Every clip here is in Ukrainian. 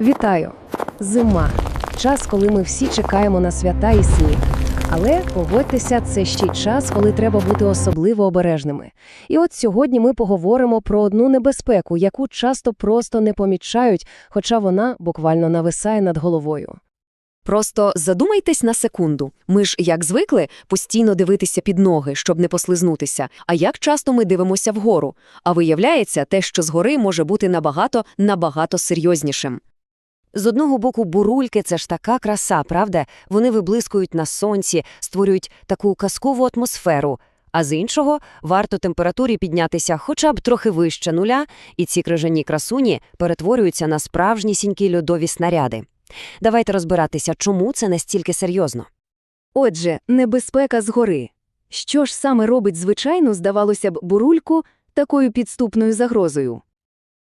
Вітаю! Зима. Час, коли ми всі чекаємо на свята і сніг. Але погодьтеся, це ще й час, коли треба бути особливо обережними. І от сьогодні ми поговоримо про одну небезпеку, яку часто просто не помічають, хоча вона буквально нависає над головою. Просто задумайтесь на секунду. Ми ж, як звикли, постійно дивитися під ноги, щоб не послизнутися. А як часто ми дивимося вгору? А виявляється, те, що згори може бути набагато, набагато серйознішим. З одного боку, бурульки – це ж така краса, правда? Вони виблискують на сонці, створюють таку казкову атмосферу. А з іншого, варто температурі піднятися хоча б трохи вище нуля, і ці крижані красуні перетворюються на справжнісінькі льодові снаряди. Давайте розбиратися, чому це настільки серйозно. Отже, небезпека згори. Що ж саме робить звичайну, здавалося б, бурульку такою підступною загрозою?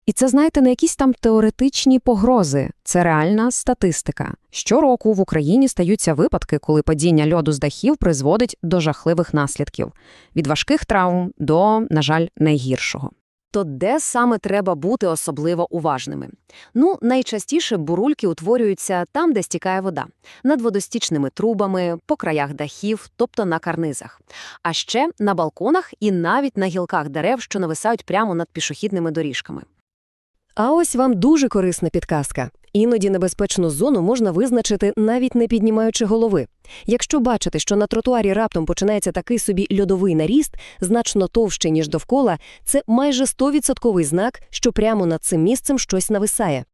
І це, знаєте, не якісь там теоретичні погрози, це реальна статистика. Щороку в Україні стаються випадки, коли падіння льоду з дахів призводить до жахливих наслідків – від важких травм до, на жаль, найгіршого. То де саме треба бути особливо уважними? Ну, найчастіше бурульки утворюються там, де стікає вода, над водостічними трубами, по краях дахів, тобто на карнизах. А ще на балконах і навіть на гілках дерев, що нависають прямо над пішохідними доріжками. А ось вам дуже корисна підказка. Іноді небезпечну зону можна визначити, навіть не піднімаючи голови. Якщо бачите, що на тротуарі раптом починається такий собі льодовий наріст, значно товщий, ніж довкола, це майже 100% знак, що прямо над цим місцем щось нависає.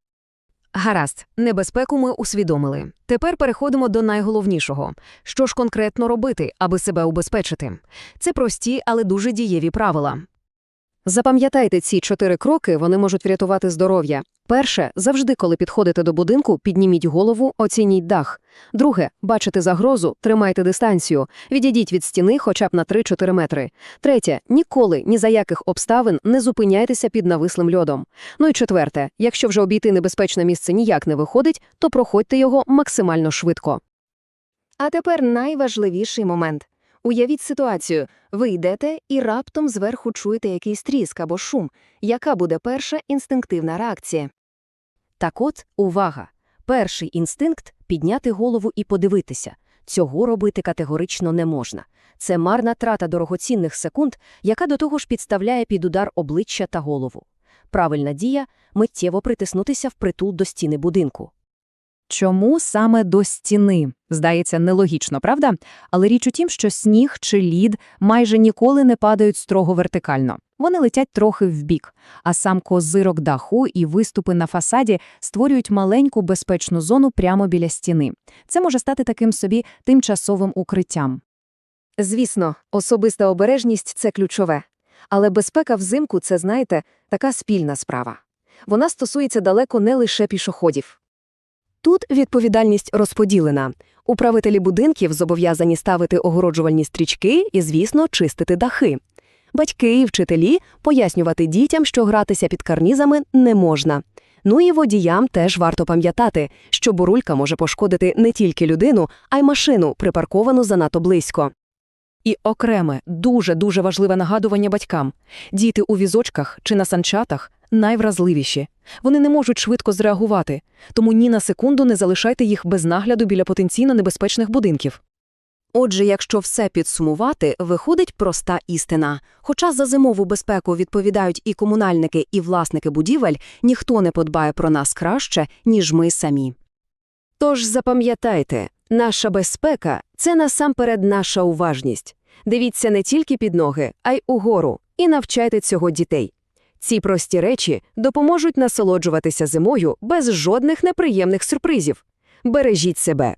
Гаразд, небезпеку ми усвідомили. Тепер переходимо до найголовнішого. Що ж конкретно робити, аби себе убезпечити? Це прості, але дуже дієві правила. Запам'ятайте ці чотири кроки, вони можуть врятувати здоров'я. Перше, завжди, коли підходите до будинку, підніміть голову, оцініть дах. Друге, бачите загрозу, тримайте дистанцію, відійдіть від стіни хоча б на 3-4 метри. Третє, ніколи, ні за яких обставин не зупиняйтеся під навислим льодом. Ну і четверте, якщо вже обійти небезпечне місце ніяк не виходить, то проходьте його максимально швидко. А тепер найважливіший момент. Уявіть ситуацію. Ви йдете і раптом зверху чуєте якийсь тріск або шум. Яка буде перша інстинктивна реакція? Так от, увага! Перший інстинкт – підняти голову і подивитися. Цього робити категорично не можна. Це марна трата дорогоцінних секунд, яка до того ж підставляє під удар обличчя та голову. Правильна дія – миттєво притиснутися впритул до стіни будинку. Чому саме до стіни? Здається, нелогічно, правда? Але річ у тім, що сніг чи лід майже ніколи не падають строго вертикально. Вони летять трохи вбік, а сам козирок даху і виступи на фасаді створюють маленьку безпечну зону прямо біля стіни. Це може стати таким собі тимчасовим укриттям. Звісно, особиста обережність – це ключове. Але безпека взимку – це, знаєте, така спільна справа. Вона стосується далеко не лише пішоходів. Тут відповідальність розподілена. Управителі будинків зобов'язані ставити огороджувальні стрічки і, звісно, чистити дахи. Батьки і вчителі пояснювати дітям, що гратися під карнізами не можна. Ну і водіям теж варто пам'ятати, що бурулька може пошкодити не тільки людину, а й машину, припарковану занадто близько. І окреме, дуже-дуже важливе нагадування батькам. Діти у візочках чи на санчатах найвразливіші. Вони не можуть швидко зреагувати, тому ні на секунду не залишайте їх без нагляду біля потенційно небезпечних будинків. Отже, якщо все підсумувати, виходить проста істина. Хоча за зимову безпеку відповідають і комунальники, і власники будівель, ніхто не подбає про нас краще, ніж ми самі. Тож запам'ятайте, наша безпека – це насамперед наша уважність. Дивіться не тільки під ноги, а й угору, і навчайте цього дітей. Ці прості речі допоможуть насолоджуватися зимою без жодних неприємних сюрпризів. Бережіть себе.